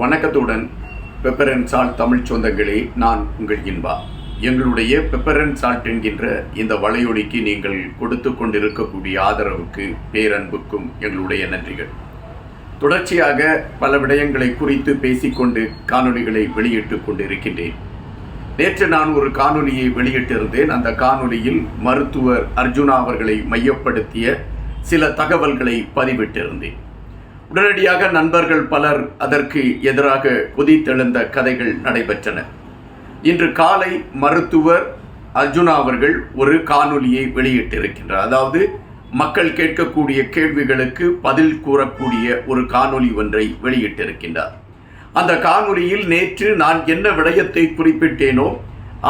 வணக்கத்துடன் பெப்பரன் சால்ட் தமிழ் சொந்தங்களே நான் உங்கள் இன்பா. எங்களுடைய பெப்பரன் சால்ட் என்கின்ற இந்த வலையொலிக்கு நீங்கள் கொடுத்து கொண்டிருக்கக்கூடிய ஆதரவுக்கு பேரன்புக்கும் எங்களுடைய நன்றிகள். தொடர்ச்சியாக பல விடயங்களை குறித்து பேசிக்கொண்டு காணொலிகளை வெளியிட்டு கொண்டிருக்கின்றேன். நேற்று நான் ஒரு காணொலியை வெளியிட்டிருந்தேன். அந்த காணொலியில் மருத்துவர் அர்ஜுனா அவர்களை மையப்படுத்திய சில தகவல்களை பதிவிட்டிருந்தேன். உடனடியாக நண்பர்கள் பலர் அதற்கு எதிராக கொதித்தெழுந்த கதைகள் நடைபெற்றன. இன்று காலை மருத்துவர் அர்ஜுனா அவர்கள் ஒரு காணொலியை வெளியிட்டிருக்கின்றார். அதாவது மக்கள் கேட்கக்கூடிய கேள்விகளுக்கு பதில் கூறக்கூடிய ஒரு காணொளி ஒன்றை வெளியிட்டிருக்கின்றார். அந்த காணொலியில் நேற்று நான் என்ன விடயத்தை குறிப்பிட்டேனோ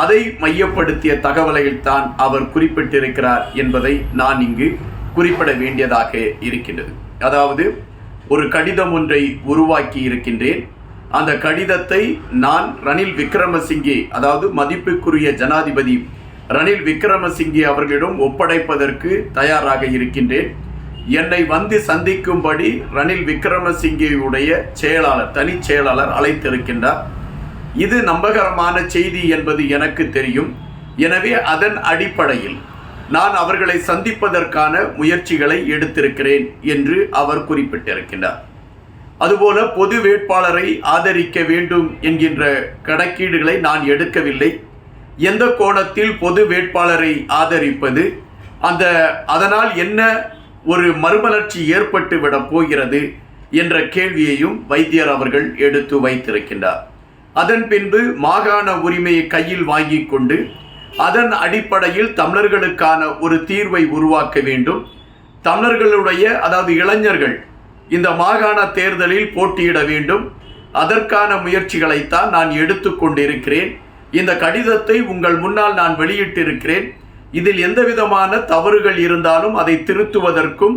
அதை மையப்படுத்திய தகவலைத்தான் அவர் குறிப்பிட்டிருக்கிறார் என்பதை நான் இங்கு குறிப்பிட வேண்டியதாக இருக்கின்றது. அதாவது ஒரு கடிதம் ஒன்றை உருவாக்கி இருக்கின்றேன். அந்த கடிதத்தை நான் ரணில் விக்ரமசிங்கே அதாவது மதிப்புக்குரிய ஜனாதிபதி ரணில் விக்ரமசிங்கே அவர்களிடம் ஒப்படைப்பதற்கு தயாராக இருக்கின்றேன். என்னை வந்து சந்திக்கும்படி ரணில் விக்ரமசிங்கேயுடைய செயலாளர் தனி செயலாளர் அழைத்திருக்கின்றார். இது நம்பகரமான செய்தி என்பது எனக்கு தெரியும். எனவே அதன் அடிப்படையில் நான் அவர்களை சந்திப்பதற்கான முயற்சிகளை எடுத்திருக்கிறேன் என்று அவர் குறிப்பிட்டிருக்கின்றார். அதுபோல பொது வேட்பாளரை ஆதரிக்க வேண்டும் என்கின்ற கணக்கீடுகளை நான் எடுக்கவில்லை. எந்த கோணத்தில் பொது வேட்பாளரை ஆதரிப்பது அந்த அதனால் என்ன ஒரு மறுமலர்ச்சி ஏற்பட்டு விட போகிறது என்ற கேள்வியையும் வைத்தியர் அவர்கள் எடுத்து வைத்திருக்கின்றார். அதன் பின்பு மாகாண உரிமையை கையில் வாங்கி கொண்டு அதன் அடிப்படையில் தமிழர்களுக்கான ஒரு தீர்வை உருவாக்க வேண்டும். தமிழர்களுடைய அதாவது இளைஞர்கள் இந்த மாகாண தேர்தலில் போட்டியிட வேண்டும். அதற்கான முயற்சிகளைத்தான் நான் எடுத்துக்கொண்டிருக்கிறேன் இந்த கடிதத்தை உங்கள் முன்னால் நான் வெளியிட்டிருக்கிறேன். இதில் எந்த விதமான தவறுகள் இருந்தாலும் அதை திருத்துவதற்கும்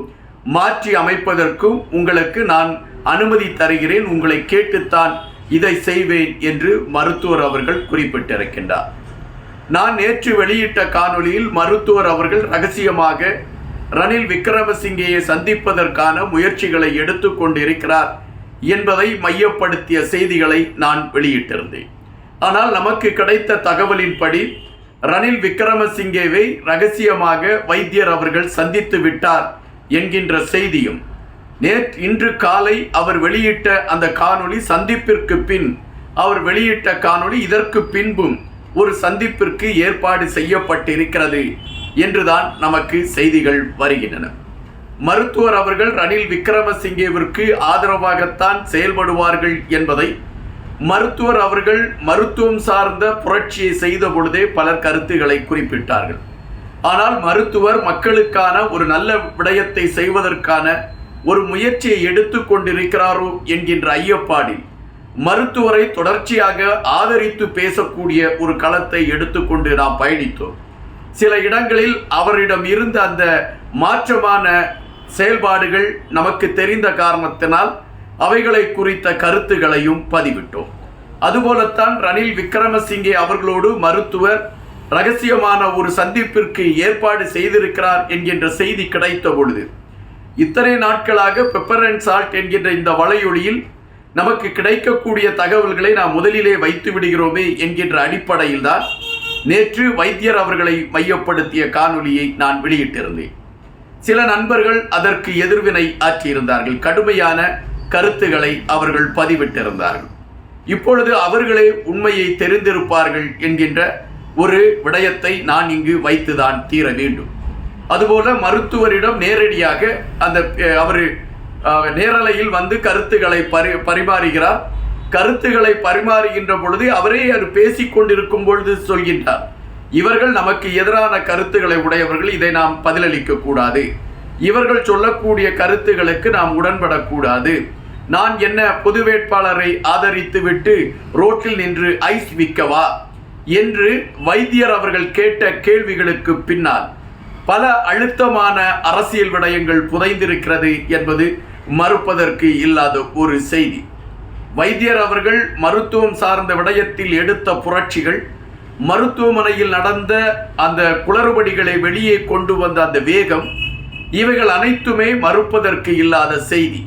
மாற்றி அமைப்பதற்கும் உங்களுக்கு நான் அனுமதி தருகிறேன். உங்களை கேட்டுத்தான் இதை செய்வேன் என்று மருத்துவர் அவர்கள் குறிப்பிட்டிருக்கின்றார். நான் நேற்று வெளியிட்ட காணொளியில் மருத்துவர் அவர்கள் ரகசியமாக ரணில் விக்ரமசிங்கேயை சந்திப்பதற்கான முயற்சிகளை எடுத்துக்கொண்டிருக்கிறார் என்பதை மையப்படுத்திய செய்திகளை நான் வெளியிட்டிருந்தேன். ஆனால் நமக்கு கிடைத்த தகவலின்படி ரணில் விக்ரமசிங்கேவை ரகசியமாக வைத்தியர் அவர்கள் சந்தித்து விட்டார் என்கின்ற செய்தியும் நேற்று இன்று காலை அவர் வெளியிட்ட அந்த காணொளி சந்திப்பிற்கு பின் அவர் வெளியிட்ட காணொளி இதற்கு பின்பும் ஒரு சந்திப்பிற்கு ஏற்பாடு செய்யப்பட்டிருக்கிறது என்றுதான் நமக்கு செய்திகள் வருகின்றன. மருத்துவர் அவர்கள் ரணில் விக்ரமசிங்கேவிற்கு ஆதரவாகத்தான் செயல்படுவார்கள் என்பதை மருத்துவர் அவர்கள் மருத்துவம் சார்ந்த புரட்சியை செய்த பொழுதே பலர் கருத்துக்களை குறிப்பிட்டார்கள். ஆனால் மருத்துவர் மக்களுக்கான ஒரு நல்ல விடயத்தை செய்வதற்கான ஒரு முயற்சியை எடுத்துக்கொண்டிருக்கிறாரோ என்கின்ற ஐயப்பாடில் மருத்துவரை தொடர்ச்சியாக ஆதரித்து பேசக்கூடிய ஒரு களத்தை எடுத்துக்கொண்டு நாம் பயணித்தோம். சில இடங்களில் அவரிடம் இருந்த அந்த மாற்றமான செயல்பாடுகள் நமக்கு தெரிந்த காரணத்தினால் அவைகளை குறித்த கருத்துகளையும் பதிவிட்டோம். அதுபோலத்தான் ரணில் விக்ரமசிங்கே அவர்களோடு மருத்துவர் ரகசியமான ஒரு சந்திப்பிற்கு ஏற்பாடு செய்திருக்கிறார் என்கின்ற செய்தி கிடைத்த பொழுது இத்தனை நாட்களாக பெப்பர் அண்ட் சால்ட் என்கின்ற இந்த வலையொலியில் நமக்கு கிடைக்கக்கூடிய தகவல்களை நாம் முதலிலே வைத்து விடுகிறோமே என்கின்ற அடிப்படையில் தான் நேற்று வைத்தியர் அவர்களை மையப்படுத்திய காணொலியை நான் வெளியிட்டிருந்தேன். சில நண்பர்கள் அதற்கு எதிர்வினை ஆற்றியிருந்தார்கள். கடுமையான கருத்துக்களை அவர்கள் பதிவிட்டிருந்தார்கள். இப்பொழுது அவர்களே உண்மையை தெரிந்திருப்பார்கள் என்கின்ற ஒரு விடயத்தை நான் இங்கு வைத்துதான் தீர வேண்டும். அதுபோல மருத்துவரிடம் நேரடியாக அந்த அவர் நேரலையில் வந்து கருத்துக்களை பரி பரிமாறுகிறார். கருத்துக்களை பரிமாறுகின்ற பொழுது அவரே அது பேசிக் கொண்டிருக்கும் பொழுது சொல்கின்றார். இவர்கள் நமக்கு எதிரான கருத்துக்களை உடையவர்கள் இதை நாம் பதிலளிக்க கூடாது இவர்கள் சொல்லக்கூடிய கருத்துகளுக்கு நாம் உடன்படக்கூடாது. நான் என்ன பொது வேட்பாளரை ஆதரித்து விட்டு ரோட்டில் நின்று ஐஸ் விற்கவா? என்று வைத்தியர் அவர்கள் கேட்ட கேள்விகளுக்கு பின்னால் பல அழுத்தமான அரசியல் விடயங்கள் புதைந்திருக்கிறது என்பது மறுப்பதற்கு இல்லாத ஒரு செய்தி. வைத்தியர் அவர்கள் மருத்துவம் சார்ந்த விடயத்தில் எடுத்த புரட்சிகள் மருத்துவமனையில் நடந்த அந்த குளறுபடிகளை வெளியே கொண்டு வந்த அந்த வேகம் இவைகள் அனைத்துமே மறுப்பதற்கு இல்லாத செய்தி.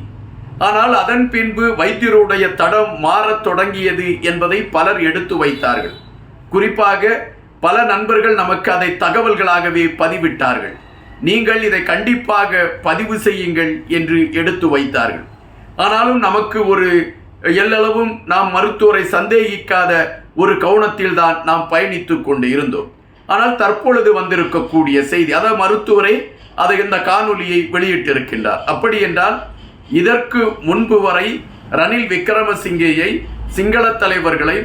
ஆனால் அதன் பின்பு வைத்தியருடைய தடம் மாறத் தொடங்கியது என்பதை பலர் எடுத்து வைத்தார்கள். குறிப்பாக பல நண்பர்கள் நமக்கு அதை தகவல்களாகவே பதிவிட்டார்கள். நீங்கள் இதை கண்டிப்பாக பதிவு செய்யுங்கள் என்று எடுத்து வைத்தார்கள். ஆனாலும் நமக்கு ஒரு எல்லளவும் நாம் மருத்துவரை சந்தேகிக்காத ஒரு கவுனத்தில் தான் நாம் பயணித்து கொண்டு இருந்தோம். ஆனால் தற்பொழுது வந்திருக்கக்கூடிய செய்தி அதாவது மருத்துவரை அதை இந்த காணொலியை வெளியிட்டிருக்கின்றார். அப்படி என்றால் இதற்கு முன்பு வரை ரணில் விக்ரமசிங்கேயை சிங்கள தலைவர்களை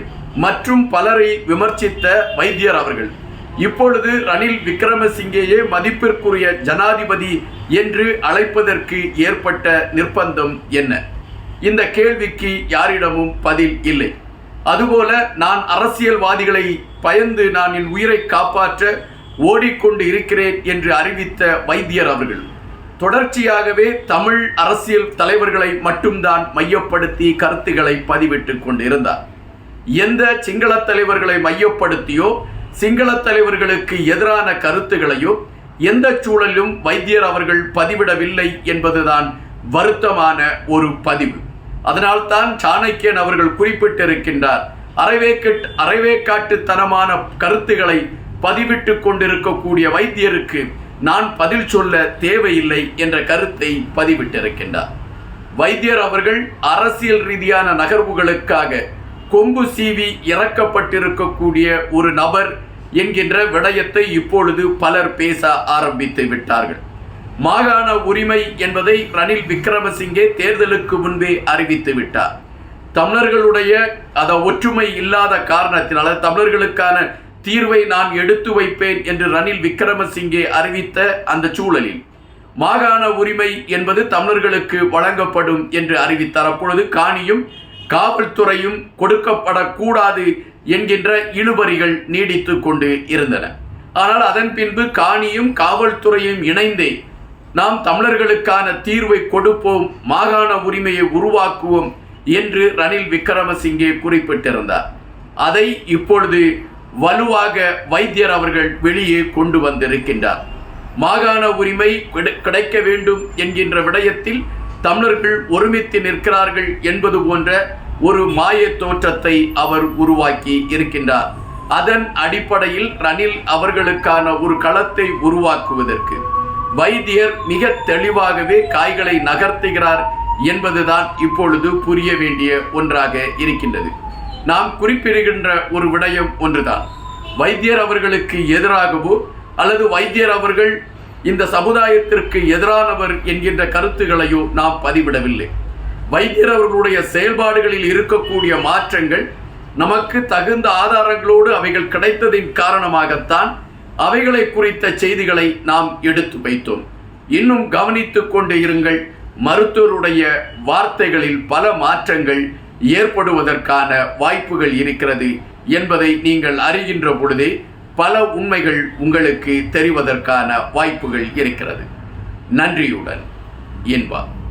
மற்றும் பலரை விமர்சித்த வைத்தியர் அவர்கள் இப்பொழுது ரணில் விக்ரமசிங்கேயே மதிப்பிற்குரிய ஜனாதிபதி என்று அழைப்பதற்கு ஏற்பட்ட நிர்பந்தம் என்ன? இந்த கேள்விக்கு யாரிடமும் பதில் இல்லை. அதுபோல நான் அரசியல்வாதிகளை பயந்து நான் என் உயிரை காப்பாற்ற ஓடிக்கொண்டு இருக்கிறேன் என்று அறிவித்த வைத்தியர் அவர்கள் தொடர்ச்சியாகவே தமிழ் அரசியல் தலைவர்களை மட்டும்தான் மையப்படுத்தி கருத்துக்களை பதிவிட்டு கொண்டிருந்தார். எந்த சிங்கள தலைவர்களை மையப்படுத்தியோ சிங்கள தலைவர்களுக்கு எதிரான கருத்துகளையோ எந்த சூழலிலும் வைத்தியர் அவர்கள் பதிவிடவில்லை என்பதுதான் வருத்தமான ஒரு பதிவு. அதனால்தான் சாணக்கியன் அவர்கள் குறிப்பிட்டிருக்கின்றார் அரைவேக்கட் அரைவேக்காட்டுத்தனமான கருத்துக்களை பதிவிட்டு கொண்டிருக்கக்கூடிய வைத்தியருக்கு நான் பதில் சொல்ல தேவையில்லை என்ற கருத்தை பதிவிட்டிருக்கின்றார். வைத்தியர் அவர்கள் அரசியல் ரீதியான நகர்வுகளுக்காக கொம்பு சீவி இறக்கப்பட்டிருக்கக்கூடிய ஒரு நபர் என்கின்ற விடயத்தை இப்பொழுது பலர் பேச ஆரம்பித்து விட்டார்கள். மாகாண உரிமை என்பதை ரணில் விக்ரமசிங்கே தேர்தலுக்கு முன்பே அறிவித்து விட்டார். தமிழர்களுடைய அத ஒற்றுமை இல்லாத காரணத்தினால தமிழர்களுக்கான தீர்வை நான் எடுத்து வைப்பேன் என்று ரணில் விக்ரமசிங்கே அறிவித்த அந்த சூழலில் மாகாண உரிமை என்பது தமிழர்களுக்கு வழங்கப்படும் என்று அறிவித்தார். அப்பொழுது காணியும் காவல்துறையும் கொடுக்கப்படக்கூடாது என்கின்ற இழுபறிகள் நீடித்து கொண்டு இருந்தன. ஆனால் அதன் பின்பு காணியும் காவல்துறையும் இணைந்தே நாம் தமிழர்களுக்கான தீர்வை கொடுப்போம் மாகாண உரிமையை உருவாக்குவோம் என்று ரணில் விக்ரமசிங்கே குறிப்பிட்டிருந்தார். அதை இப்பொழுது வலுவாக வைத்தியர் அவர்கள் வெளியே கொண்டு வந்திருக்கின்றார். மாகாண உரிமை கிடை- கிடைக்க வேண்டும் என்கின்ற விடயத்தில் தமிழர்கள் ஒருமித்து நிற்கிறார்கள் என்பது போன்ற ஒரு மாய தோற்றத்தை அவர் உருவாக்கி இருக்கின்றார். அதன் அடிப்படையில் ரணில் அவர்களுக்கான ஒரு களத்தை உருவாக்குவதற்கு வைத்தியர் மிக தெளிவாகவே காய்களை நகர்த்துகிறார் என்பதுதான் இப்பொழுது புரிய வேண்டிய ஒன்றாக இருக்கின்றது. நாம் குறிப்பிடுகின்ற ஒரு விடயம் ஒன்றுதான். வைத்தியர் அவர்களுக்கு எதிராகவோ அல்லது வைத்தியர் அவர்கள் இந்த சமுதாயத்திற்கு எதிரானவர் என்கின்ற கருத்துகளையோ நாம் பதிவிடவில்லை. வைத்தியர் அவர்களுடைய செயல்பாடுகளில் இருக்கக்கூடிய மாற்றங்கள் நமக்கு தகுந்த ஆதாரங்களோடு அவைகள் கிடைத்ததின் காரணமாகத்தான் அவைகளை குறித்த செய்திகளை நாம் எடுத்து வைத்தோம். இன்னும் கவனித்துக் கொண்டு இருங்கள் மருத்துவருடைய வார்த்தைகளில் பல மாற்றங்கள் ஏற்படுவதற்கான வாய்ப்புகள் இருக்கிறது என்பதை நீங்கள் அறிகின்ற பொழுதே பல உண்மைகள் உங்களுக்கு தெரிவதற்கான வாய்ப்புகள் இருக்கிறது. நன்றியுடன் என்பார்